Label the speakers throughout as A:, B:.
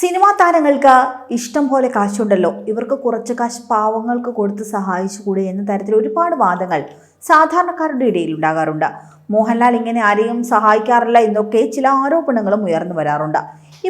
A: Cinema താരങ്ങൾക്ക് ഇഷ്ടം പോലെ കാശുണ്ടല്ലോ. ഇവർക്ക് കുറച്ച് കാശ് പാവങ്ങൾക്ക് കൊടുത്ത് സഹായിച്ചുകൂടെ എന്ന തരത്തിൽ ഒരുപാട് വാദങ്ങൾ സാധാരണക്കാരുടെ ഇടയിൽ ഉണ്ടാകാറുണ്ട്. മോഹൻലാൽ ഇങ്ങനെ ആരെയും സഹായിക്കാറില്ല എന്നൊക്കെ ചില ആരോപണങ്ങളും ഉയർന്നു വരാറുണ്ട്.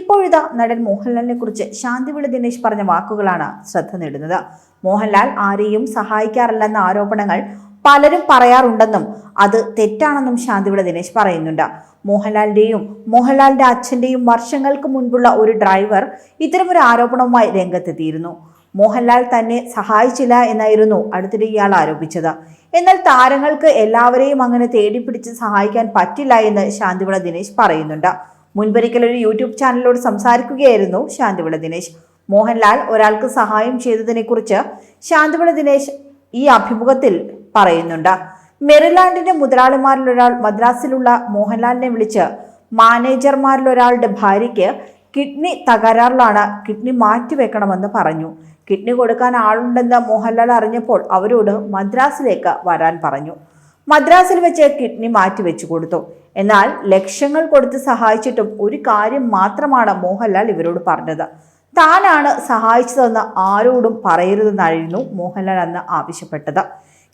A: ഇപ്പോഴിതാ നടൻ മോഹൻലാലിനെ കുറിച്ച് ശാന്തിവിള ദിനേശ് പറഞ്ഞ വാക്കുകളാണ് ശ്രദ്ധ നേടുന്നത്. മോഹൻലാൽ ആരെയും സഹായിക്കാറില്ലെന്ന ആരോപണങ്ങൾ പലരും പറയാറുണ്ടെന്നും അത് തെറ്റാണെന്നും ശാന്തിവിള ദിനേശ് പറയുന്നുണ്ട്. മോഹൻലാലിന്റെയും മോഹൻലാലിന്റെ അച്ഛന്റെയും വർഷങ്ങൾക്ക് മുൻപുള്ള ഒരു ഡ്രൈവർ ഇത്തരമൊരു ആരോപണവുമായി രംഗത്തെത്തിയിരുന്നു. മോഹൻലാൽ തന്നെ സഹായിച്ചില്ല എന്നായിരുന്നു അടുത്തിടെ ഇയാൾ ആരോപിച്ചത്. എന്നാൽ താരങ്ങൾക്ക് എല്ലാവരെയും അങ്ങനെ തേടിപ്പിടിച്ച് സഹായിക്കാൻ പറ്റില്ല എന്ന് ശാന്തിവിള ദിനേശ് പറയുന്നുണ്ട്. മുൻപൊരിക്കൽ ഒരു യൂട്യൂബ് ചാനലിനോട് സംസാരിക്കുകയായിരുന്നു ശാന്തിവിള ദിനേശ്. മോഹൻലാൽ ഒരാൾക്ക് സഹായം ചെയ്തതിനെക്കുറിച്ച് ശാന്തിവിള ദിനേശ് ഈ അഭിമുഖത്തിൽ പറയുന്നുണ്ട്. മെറിലാൻഡിന്റെ മുതലാളിമാരിൽ ഒരാൾ മദ്രാസിലുള്ള മോഹൻലാലിനെ വിളിച്ച് മാനേജർമാരിൽ ഒരാളുടെ ഭാര്യയ്ക്ക് കിഡ്നി തകരാറിലാണ് കിഡ്നി മാറ്റിവെക്കണമെന്ന് പറഞ്ഞു. കിഡ്നി കൊടുക്കാൻ ആളുണ്ടെന്ന് മോഹൻലാൽ അറിഞ്ഞപ്പോൾ അവരോട് മദ്രാസിലേക്ക് വരാൻ പറഞ്ഞു. മദ്രാസിൽ വെച്ച് കിഡ്നി മാറ്റി വെച്ചു കൊടുത്തു. എന്നാൽ ലക്ഷങ്ങൾ കൊടുത്ത് സഹായിച്ചിട്ടും ഒരു കാര്യം മാത്രമാണ് മോഹൻലാൽ ഇവരോട് പറഞ്ഞത്. താനാണ് സഹായിച്ചതെന്ന് ആരോടും പറയരുതെന്നായിരുന്നു മോഹൻലാൽ അന്ന് ആവശ്യപ്പെട്ടത്.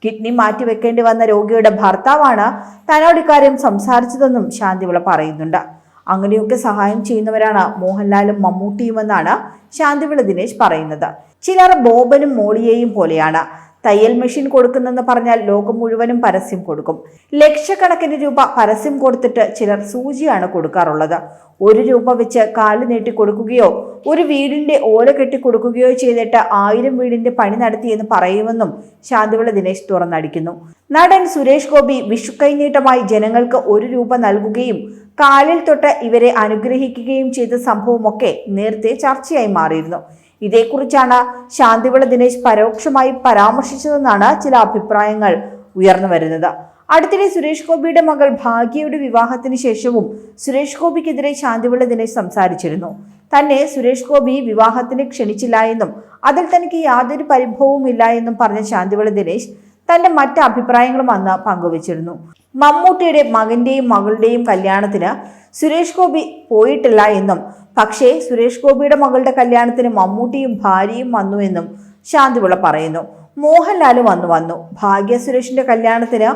A: കിഡ്നി മാറ്റിവെക്കേണ്ടി വന്ന രോഗിയുടെ ഭർത്താവാണ് തന്നോട് ഇക്കാര്യം സംസാരിച്ചതെന്നും ശാന്തിവിള പറയുന്നുണ്ട്. അങ്ങനെയൊക്കെ സഹായം ചെയ്യുന്നവരാണ് മോഹൻലാലും മമ്മൂട്ടിയുമെന്നാണ് ശാന്തിവിള ദിനേശ് പറയുന്നത്. ചിലർ ബോബനും മോളിയെയും പോലെയാണ്. തയ്യൽ മെഷീൻ കൊടുക്കുന്നെന്ന് പറഞ്ഞാൽ ലോകം മുഴുവനും പരസ്യം കൊടുക്കും. ലക്ഷക്കണക്കിന് രൂപ പരസ്യം കൊടുത്തിട്ട് ചിലർ സൂചിയാണ് കൊടുക്കാറുള്ളത്. ഒരു രൂപ വെച്ച് കാൽ നീട്ടി കൊടുക്കുകയോ ഒരു വീടിന്റെ ഓല കെട്ടി കൊടുക്കുകയോ ചെയ്തിട്ട് ആയിരം വീടിന്റെ പണി നടത്തിയെന്ന് പറയുമെന്നും ശാന്തിവിള ദിനേശ് തുറന്നടിക്കുന്നു. നടൻ സുരേഷ് ഗോപി വിഷുക്കൈനീട്ടമായി ജനങ്ങൾക്ക് ഒരു രൂപ നൽകുകയും കാലിൽ തൊട്ട് ഇവരെ അനുഗ്രഹിക്കുകയും ചെയ്ത സംഭവമൊക്കെ നേരത്തെ ചർച്ചയായി മാറിയിരുന്നു. ഇതേക്കുറിച്ചാണ് ശാന്തിവിള ദിനേശ് പരോക്ഷമായി പരാമർശിച്ചതെന്നാണ് ചില അഭിപ്രായങ്ങൾ ഉയർന്നു വരുന്നത്. അടുത്തിടെ സുരേഷ് ഗോപിയുടെ മകൾ ഭാഗ്യയുടെ വിവാഹത്തിന് ശേഷവും സുരേഷ് ഗോപിക്കെതിരെ ശാന്തിവിള ദിനേശ് സംസാരിച്ചിരുന്നു. തന്നെ സുരേഷ് ഗോപി വിവാഹത്തിന് ക്ഷണിച്ചില്ല എന്നും അതിൽ തനിക്ക് യാതൊരു പരിഭവവും ഇല്ല എന്നും പറഞ്ഞ ശാന്തിവിള ദിനേശ് തന്റെ മറ്റ് അഭിപ്രായങ്ങളും അന്ന് പങ്കുവച്ചിരുന്നു. മമ്മൂട്ടിയുടെ മകന്റെയും മകളുടെയും കല്യാണത്തിന് സുരേഷ് ഗോപി പോയിട്ടില്ല എന്നും പക്ഷേ സുരേഷ് ഗോപിയുടെ മകളുടെ കല്യാണത്തിന് മമ്മൂട്ടിയും ഭാര്യയും വന്നു എന്നും ശാന്തിവിള പറയുന്നു. മോഹൻലാൽ വന്നു വന്നു. ഭാഗ്യ സുരേഷിന്റെ കല്യാണത്തിന്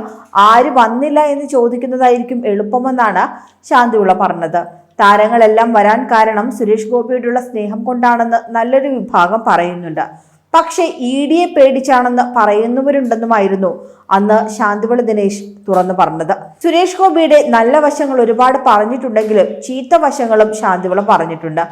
A: ആര് വന്നില്ല എന്ന് ചോദിക്കുന്നതായിരിക്കും എളുപ്പമെന്നാണ് ശാന്തിവിള പറഞ്ഞത്. താരങ്ങളെല്ലാം വരാൻ കാരണം സുരേഷ് ഗോപിയോടുള്ള സ്നേഹം കൊണ്ടാണെന്ന് നല്ലൊരു വിഭാഗം പറയുന്നുണ്ട്. പക്ഷേ ഇ ഡിയെ പേടിച്ചാണെന്ന് പറയുന്നവരുണ്ടെന്നുമായിരുന്നു അന്ന് ശാന്തിവിള ദിനേശ് തുറന്നു പറഞ്ഞത്. സുരേഷ് ഗോപിയുടെ നല്ല വശങ്ങൾ ഒരുപാട് പറഞ്ഞിട്ടുണ്ടെങ്കിലും ചീത്ത വശങ്ങളും ശാന്തിവിള പറഞ്ഞിട്ടുണ്ട്.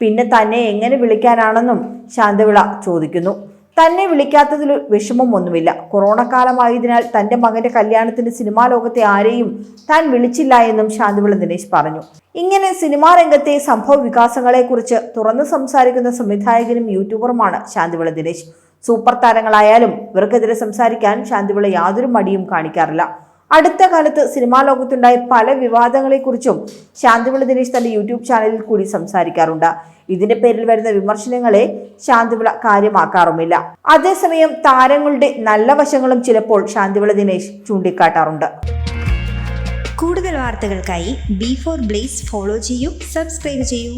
A: പിന്നെ തന്നെ എങ്ങനെ വിളിക്കാനാണെന്നും ശാന്തിവിള ചോദിക്കുന്നു. തന്നെ വിളിക്കാത്തതിൽ വിഷമമൊന്നുമില്ല. കൊറോണ കാലമായതിനാൽ തന്റെ മകന്റെ കല്യാണത്തിന് സിനിമാ ലോകത്തെ ആരെയും താൻ വിളിച്ചില്ല എന്നും ശാന്തിവിള ദിനേശ് പറഞ്ഞു. ഇങ്ങനെ സിനിമാ രംഗത്തെ സംഭവ വികാസങ്ങളെക്കുറിച്ച് തുറന്നു സംസാരിക്കുന്ന സംവിധായകനും യൂട്യൂബറുമാണ് ശാന്തിവിള ദിനേശ്. സൂപ്പർ താരങ്ങളായാലും ഇവർക്കെതിരെ സംസാരിക്കാൻ ശാന്തിവിള യാതൊരു മടിയും കാണിക്കാറില്ല. അടുത്ത കാലത്ത് സിനിമാ ലോകത്തുണ്ടായ പല വിവാദങ്ങളെക്കുറിച്ചും ശാന്തിവിള ദിനേശ് തന്റെ യൂട്യൂബ് ചാനലിൽ കൂടി സംസാരിക്കാറുണ്ട്. ഇതിന്റെ പേരിൽ വരുന്ന വിമർശനങ്ങളെ ശാന്തിവിള കാര്യമാക്കാറുമില്ല. അതേസമയം താരങ്ങളുടെ നല്ല വശങ്ങളും ചിലപ്പോൾ ശാന്തിവിള ദിനേശ് ചൂണ്ടിക്കാട്ടാറുണ്ട്.
B: കൂടുതൽ വാർത്തകൾക്കായി ബി ഫോർ ബ്ലേസ് ഫോളോ ചെയ്യൂ സബ്സ്ക്രൈബ് ചെയ്യൂ.